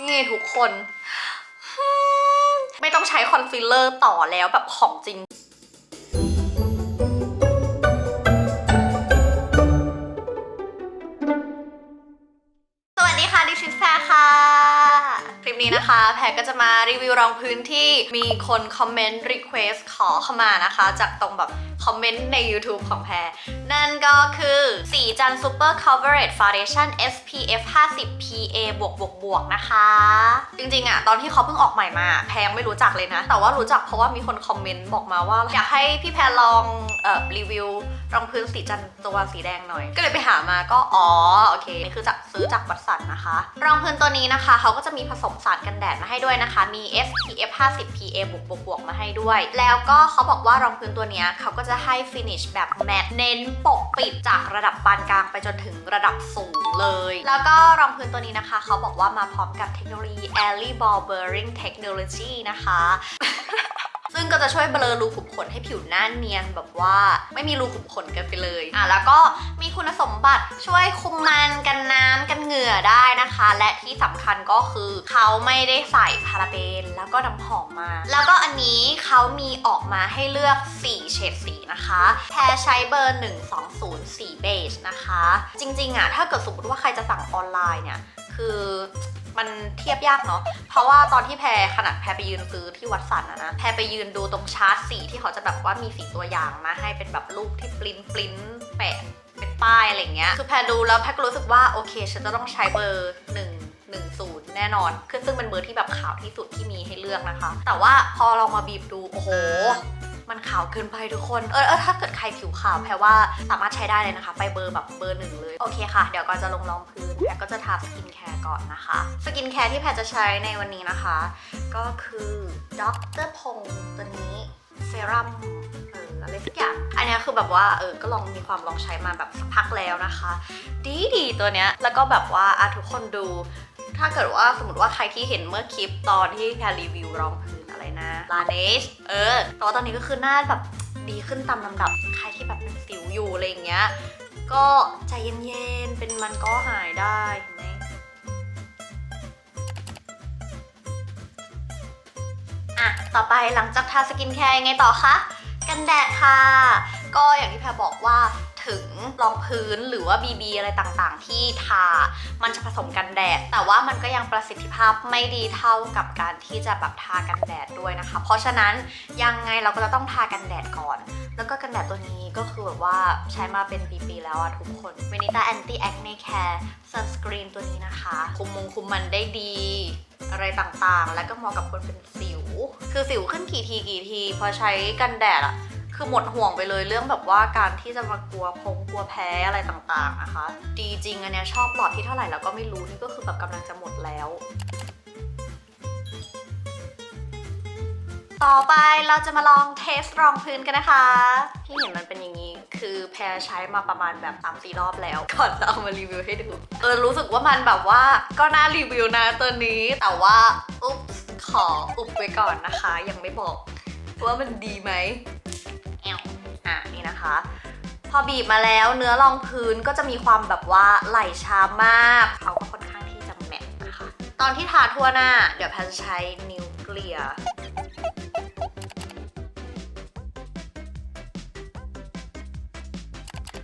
นี่ทุกคน ไม่ต้องใช้คอนซีลเลอร์ต่อแล้วแบบของจริงสวัสดีค่ะดิฉันแพรค่ะคลิปนี้นะคะแพรก็จะมารีวิวรองพื้นที่มีคนคอมเมนต์รีเควสขอเข้ามานะคะ จากตรงแบบคอมเมนต์ใน YouTube ของแพร นั่นก็คือสีจัน Super Coverage Foundation SPF 50 PA บวกบวกบวกนะคะ จริงๆอะตอนที่เขาเพิ่งออกใหม่มา แพรยังไม่รู้จักเลยนะ แต่ว่ารู้จักเพราะว่ามีคนคอมเมนต์บอกมาว่า อยากให้พี่แพรลองเอ่อรีวิวรองพื้นสีจันตัวสีแดงหน่อย ก็เลยไปหามาก็อ๋อโอเคนี่คือจะซื้อจากวัดสันนะคะ รองพื้นตัวนี้นะคะเขาก็จะมีผสมสารกันแดดมาให้ด้วยนะคะ มี SPF 50 PA บวกบวกบวกมาให้ด้วย แล้วก็เขาบอกว่ารองพื้นตัวเนี้ยเขาก็จะจะให้ finish แบบแมตต์เน้นปกปิดจากระดับปานกลางไปจนถึงระดับสูงเลย แล้วก็รองพื้นตัวนี้นะคะ เขาบอกว่ามาพร้อมกับเทคโนโลยี Airy Ball Bearing Technology นะคะ ซึ่งก็จะช่วยเบลอรูขุมขนให้ผิวหน้าเนียนแบบว่าไม่มีรูขุมขนกันไปเลยอะแล้วก็มีคุณสมบัติช่วยคุมมันกันน้ำกันเหงื่อได้นะคะ และที่สำคัญก็คือเขาไม่ได้ใส่พาราเบนแล้วก็น้ำหอมมา แล้วก็อันนี้เขามีออกมาให้เลือก 4 เฉดสีนะคะแพรใช้เบอร์ 120สีเบจนะคะ จริงๆอะถ้าเกิดสมมติว่าใครจะสั่งออนไลน์เนี่ยคือ มันเทียบยากเนาะ เพราะว่าตอนที่แพรขนาดแพรไปยืนซื้อที่วัดสันอะนะ แพรไปยืนดูตรงชาร์ตสีที่เขาจะแบบว่ามีสีตัวอย่างมาให้เป็นแบบรูปที่ปริ้นปริ้นแปะเป็นป้ายอะไรเงี้ย คือแพรดูแล้วแพรก็รู้สึกว่าโอเค ฉันจะต้องใช้เบอร์หนึ่งหนึ่งศูนย์แน่นอนคือซึ่งเป็นเบอร์ที่แบบขาวที่สุดที่มีให้เลือกนะคะ แต่ว่าพอเรามาบีบดู โอ้โห มันขาวเกินไปทุกคน เออเออถ้าเกิดใครผิวขาวแพรว่าสามารถใช้ได้เลยนะคะ ไปเบอร์แบบเบอร์หนึ่งเลย โอเคค่ะ เดี๋ยวก็จะลงรองพื้นแพรก็จะทาสกินแคร์ก่อนนะคะ สกินแคร์ที่แพรจะใช้ในวันนี้นะคะ ก็คือดรพงตัวนี้เซรั่มอะไรสักอย่าง อันนี้คือแบบว่าเออ ก็ลองมีความลองใช้มาแบบสักพักแล้วนะคะ ดีดีตัวเนี้ย แล้วก็แบบว่าอะทุกคนดู ถ้าเกิดว่าสมมติว่าใครที่เห็นเมื่อคลิปตอนที่แพรรีวิวรองพื้น อะไรนะลาเนชเออแต่ว่าตอนนี้ก็คือหน้าแบบดีขึ้นตามลำดับ ใครที่แบบเป็นสิวอยู่อะไรอย่างเงี้ย ก็ใจเย็นๆ เป็นมันก็หายได้เห็นไหมอะ ต่อไปหลังจากทาสกินแคร์ยังไงต่อคะ กันแดดค่ะ ก็อย่างที่แพรบอกว่า ถึงรองพื้นหรือว่า BB อะไรต่างๆ ที่ทา มันจะผสมกันแดด แต่ว่ามันก็ยังประสิทธิภาพไม่ดีเท่ากับการที่จะแบบทากันแดดด้วยนะคะ เพราะฉะนั้นยังไงเราก็จะต้องทากันแดดก่อน แล้วก็กันแดดตัวนี้ก็คือแบบว่าใช้มาเป็นปีๆแล้วอะทุกคน v e n i t a Anti Acne Care Sunscreen ตัวนี้นะคะ คุมมงคุมมันได้ดีอะไรต่างๆ แล้วก็เหมาะกับคนเป็นสิว คือสิวขึ้นกี่ทีกี่ที พอใช้กันแดดอะ คือหมดห่วงไปเลยเรื่องแบบว่าการที่จะมากลัวพงกลัวแพ้อะไรต่างๆนะคะ ดีจริงอันเนี้ยชอบหลอดที่เท่าไหร่แล้วก็ไม่รู้นี่ก็คือแบบกำลังจะหมดแล้ว ต่อไปเราจะมาลองเทสรองพื้นกันนะคะ ที่เห็นมันเป็นอย่างนี้คือแพรใช้มาประมาณแบบ3ามสี่รอบแล้วก่อนจะเอามารีวิวให้ดูเออรู้สึกว่ามันแบบว่าก็น่ารีวิวนะตัวนี้แต่ว่าอุ๊บขออุบไว้ก่อนนะคะ ยังไม่บอกว่ามันดีไหม อะนี่นะคะ พอบีบมาแล้วเนื้อรองพื้นก็จะมีความแบบว่าไหลช้ามากเขาก็ค่อนข้างที่จะแมตนะคะ ตอนที่ทาทั่วหน้า เดี๋ยวแพรจะใช้นิ้วเกลี่ย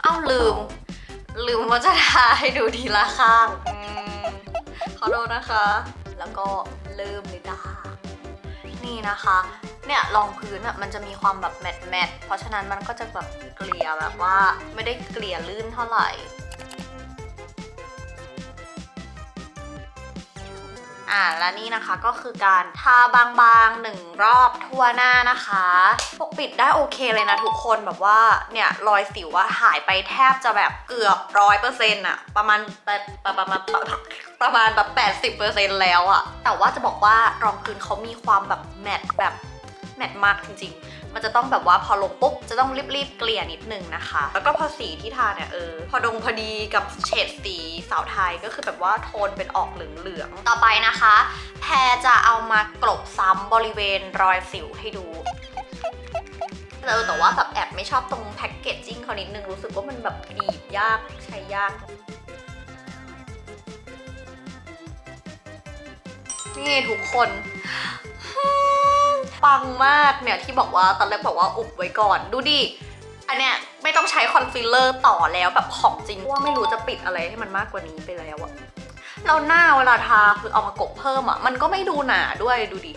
เอ้าลืม ลืมว่าจะทาให้ดูทีละข้างอขอโทษนะคะ แล้วก็เริ่มเลยจ้านี่นะคะ เนี่ยรองพื้นอะมันจะมีความแบบแมตต์แมตต์เพราะฉะนั้นมันก็จะแบบเกลี่ยแบบว่าไม่ได้เกลี่ยลื่นเท่าไหร่อ่าและนี่นะคะก็คือการทาบางๆหนึ่งรอบทั่วหน้านะคะปกปิดได้โอเคเลยนะทุกคนแบบว่าเนี่ยรอยสิวอะหายไปแทบจะแบบเกือบร้อยเปอร์เซ็นต์อะประมาณประปประมาณประมาณแบบแปดสิบเปอร์เซ็นต์แล้วอะแต่ว่าจะบอกว่ารองพื้นเขามีความแบบแมตต์แบบ แมตต์มากจริงๆ มันจะต้องแบบว่าพอลงปุ๊บ จะต้องรีบๆ เกลี่ยนิดนึงนะคะ แล้วก็พอสีที่ทาเนี่ยเออ พอดงพอดีกับเฉดสีสาวไทยก็คือแบบว่าโทนเป็นออกเหลืองๆ ต่อไปนะคะ แพรจะเอามากลบซ้ำบริเวณรอยสิวให้ดูเออแต่ว่าแบบแอบไม่ชอบตรงแพ็กเกจจิ้งเขานิดนึงรู้สึกว่ามันแบบบีบยากใช้ยากนี่ทุกคน ปังมากเนี่ยที่บอกว่าตอนแรกบอกว่าอุบไว้ก่อนดูดิอันเนี้ยไม่ต้องใช้คอนซีลเลอร์ต่อแล้วแบบของจริงว่าไม่รู้จะปิดอะไรให้มันมากกว่านี้ไปแล้วอะเราหน้าเวลาทาคือเอามากบเพิ่มอะมันก็ไม่ดูหนาด้วยดูดิ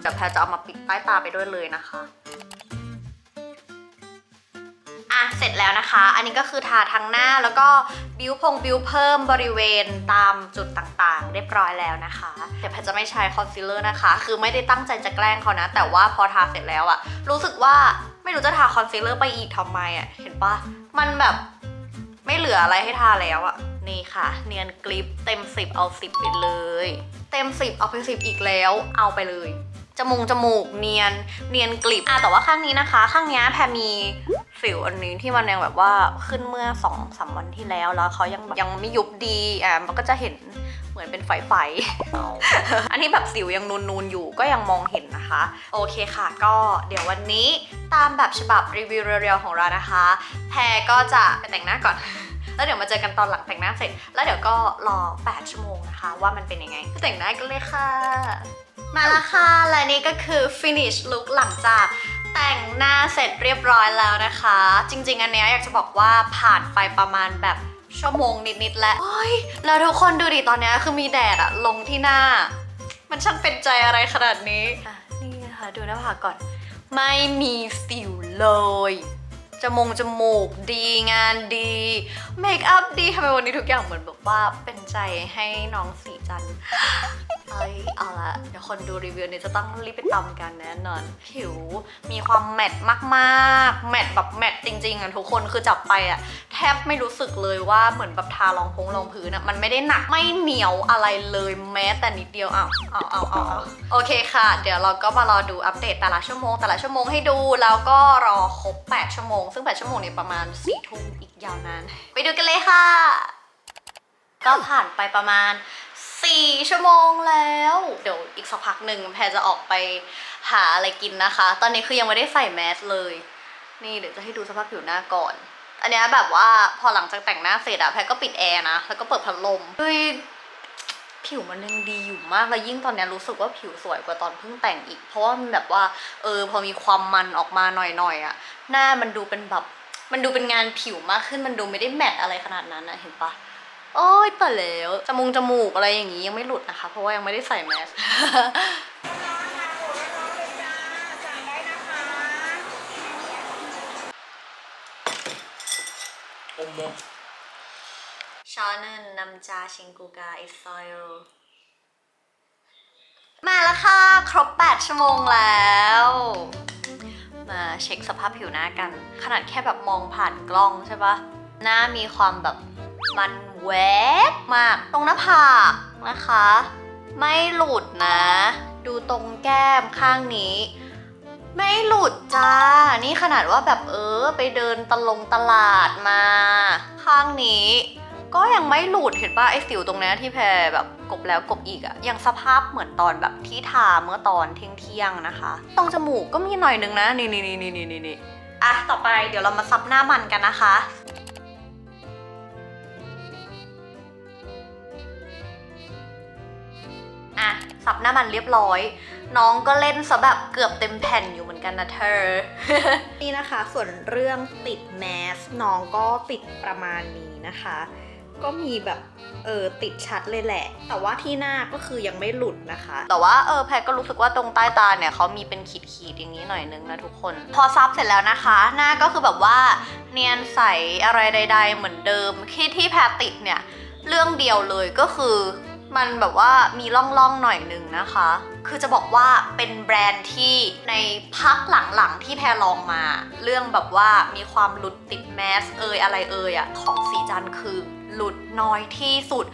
เดี๋ยวแพรจะเอามาปิดใต้ตาไปด้วยเลยนะคะ อะเสร็จแล้วนะคะ อันนี้ก็คือทาทั้งหน้าแล้วก็บิวพงบิวเพิ่มบริเวณตามจุดต่างๆ เรียบร้อยแล้วนะคะเดี๋ยวแพทจะไม่ใช้คอนซีลเลอร์นะคะ คือไม่ได้ตั้งใจจะแกล้งเขานะ แต่ว่าพอทาเสร็จแล้วอะรู้สึกว่าไม่รู้จะทาคอนซีลเลอร์ไปอีกทำไมอะเห็นปะมันแบบไม่เหลืออะไรให้ทาแล้วอะนี่ค่ะ เนียนกลิปเต็ม 10 เอา 10 ไปเลย เต็ม 10 เอาไป 10 อีกแล้ว เอาไปเลยจมูกจมูกเนียนเนียนกลิบอะแต่ว่าข้างนี้นะคะ ข้างนี้แพรมี สิวอันนี้ที่มันยังแบบว่าขึ้นเมื่อสองสามวันที่แล้วแล้วเขายังยังไม่ยุบดีอะมันก็จะเห็นเหมือนเป็นไฝๆอันนี้แบบสิวยังนูนๆอยู่ก็ยังมองเห็นนะคะ โอเคค่ะ ก็เดี๋ยววันนี้ตามแบบฉบับรีวิวเรียวๆของเรานะคะ แพรก็จะไปแต่งหน้าก่อนแล้วเดี๋ยวมาเจอกันตอนหลังแต่งหน้าเสร็จ แล้วเดี๋ยวก็รอ 8 ชั่วโมงนะคะ ว่ามันเป็นยังไงแต่งหน้ากันเลยค่ะ มาแล้วค่ะ และนี่ก็คือ finish look หลังจาก แต่งหน้าเสร็จเรียบร้อยแล้วนะคะ จริง ๆ อันเนี้ยอยากจะบอกว่าผ่านไปประมาณแบบชั่วโมงนิดๆแล้วโอ้ยแล้วทุกคนดูดิตอนเนี้ยคือมีแดดอะลงที่หน้า มันช่างเป็นใจอะไรขนาดนี้อะนี่นะคะดูหน้าผากก่อน ไม่มีสิวเลยจมงจมูกดีงานดีเมคอัพดีทำไมวันนี้ทุกอย่างเหมือนแบบว่าเป็นใจให้น้องสีจันท เอ้ยเอาละเดี๋ยวคนดูรีวิวนี้จะต้องรีบไปตำกันแน่นอน ผิวมีความแมตต์มากๆ แมตต์แบบแมตต์จริงๆอะทุกคนคือจับไปอะแทบไม่รู้สึกเลยว่าเหมือนแบบทารองพงรองพื้นอะมันไม่ได้หนักไม่เหนียวอะไรเลยแม้แต่นิดเดียวอ้าวอ้าวอ้าวอ้าวอ้าวโอเคค่ะ เดี๋ยวเราก็มารอดูอัปเดตแต่ละชั่วโมงแต่ละชั่วโมงให้ดูแล้วก็รอครบ 8 ชั่วโมง ซึ่ง 8 ชั่วโมงเนี่ยประมาณ4ทุ่มอีกยาวนานไปดูกันเลยค่ะ ก็ผ่านไปประมาณ 4 ชั่วโมงแล้ว เดี๋ยวอีกสักพักหนึ่งแพรจะออกไปหาอะไรกินนะคะ ตอนนี้คือยังไม่ได้ใส่แมสเลย นี่เดี๋ยวจะให้ดูสภาพผิวหน้าก่อน อันเนี้ยแบบว่าพอหลังจากแต่งหน้าเสร็จอะแพรก็ปิดแอร์นะ แล้วก็เปิดพัดลมเฮ้ยผิวมันยังดีอยู่มากแล้วยิ่งตอนนี้รู้สึกว่าผิวสวยกว่าตอนเพิ่งแต่งอีก เพราะว่ามันแบบว่าเออพอมีความมันออกมาหน่อยๆอะหน้ามันดูเป็นแบบมันดูเป็นงานผิวมากขึ้นมันดูไม่ได้แมตต์อะไรขนาดนั้นนะเห็นปะ โอ้ยแต่แล้วจมูกจมูกอะไรอย่างงี้ยังไม่หลุดนะคะ เพราะว่ายังไม่ได้ใส่แมส 어머. 저는 남자 친구가 있어요. มาแล้วค่ะ ครบ 8 ชั่วโมงแล้ว มาเช็คสภาพผิวหน้ากัน ขนาดแค่แบบมองผ่านกล้องใช่ปะหน้ามีความแบบมัน แวบมากตรงหน้าผากนะคะ ไม่หลุดนะ ดูตรงแก้มข้างนี้ ไม่หลุดจ้า นี่ขนาดว่าแบบเออ ไปเดินตะลงตลาดมา ข้างนี้ ก็ยังไม่หลุดเห็นป่ะไอ้สิวตรงนี้ที่แพรแบบกบแล้วกบอีกอะยังสภาพเหมือนตอนแบบที่ทาเมื่อตอนเที่ยงเที่ยงๆนะคะ ตรงจมูกก็มีหน่อยนึงนะ นี่นี่นี่นี่นี่นี่อะต่อไปเดี๋ยวเรามาซับหน้ามันกันนะคะ สับหน้ามันเรียบร้อย น้องก็เล่นซะแบบเกือบเต็มแผ่นอยู่เหมือนกันนะเธอ นี่นะคะ ส่วนเรื่องติดแมสน้องก็ติดประมาณนี้นะคะ ก็มีแบบเออติดชัดเลยแหละ แต่ว่าที่หน้าก็คือยังไม่หลุดนะคะ แต่ว่าเออแพรก็รู้สึกว่าตรงใต้ตาเนี่ยเขามีเป็นขีดขีดๆอย่างนี้หน่อยนึงนะทุกคน พอซับเสร็จแล้วนะคะ หน้าก็คือแบบว่าเนียนใสอะไรใด ๆ เหมือนเดิมที่ที่แพรติดเนี่ยเรื่องเดียวเลยก็คือ มันแบบว่ามีล่องๆหน่อยหนึ่งนะคะ คือจะบอกว่าเป็นแบรนด์ที่ในพักหลังๆที่แพรลองมา เรื่องแบบว่ามีความหลุดติดแมสเอยอะไรเอยอะของสีจันคือหลุดน้อยที่สุด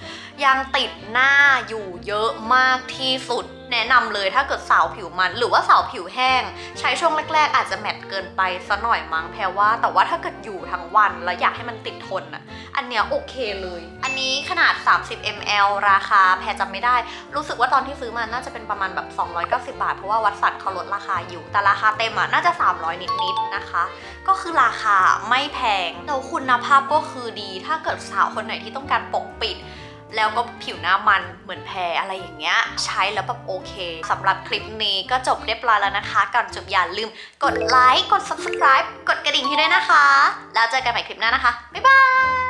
ยังติดหน้าอยู่เยอะมากที่สุด แนะนำเลยถ้าเกิดสาวผิวมัน หรือว่าสาวผิวแห้ง ใช้ช่วงแรก ๆ อาจจะแมตต์เกินไปซะหน่อยมั้งแพรว่า แต่ว่าถ้าเกิดอยู่ทั้งวันแล้วอยากให้มันติดทนอะ อันเนี้ยโอเคเลย อันนี้ขนาด 30 ml ราคาแพรจำไม่ได้ รู้สึกว่าตอนที่ซื้อมาน่าจะเป็นประมาณแบบ 290 บาท เพราะว่าวัดสันเขาลดราคาอยู่ แต่ราคาเต็มอะน่าจะ 300 นิดๆนะคะ ก็คือราคาไม่แพงแล้วคุณภาพก็คือดี ถ้าเกิดสาวคนไหนที่ต้องการปกปิดแล้วก็ผิวหน้ามันเหมือนแพรอะไรอย่างเงี้ย ใช้แล้วแบบโอเคสำหรับคลิปนี้ก็จบเรียบร้อยแล้วนะคะ ก่อนจบอย่าลืมกดไลค์กด subscribe กดกระดิ่งให้ด้วยนะคะ แล้วเจอกันใหม่คลิปหน้านะคะ บ๊ายบาย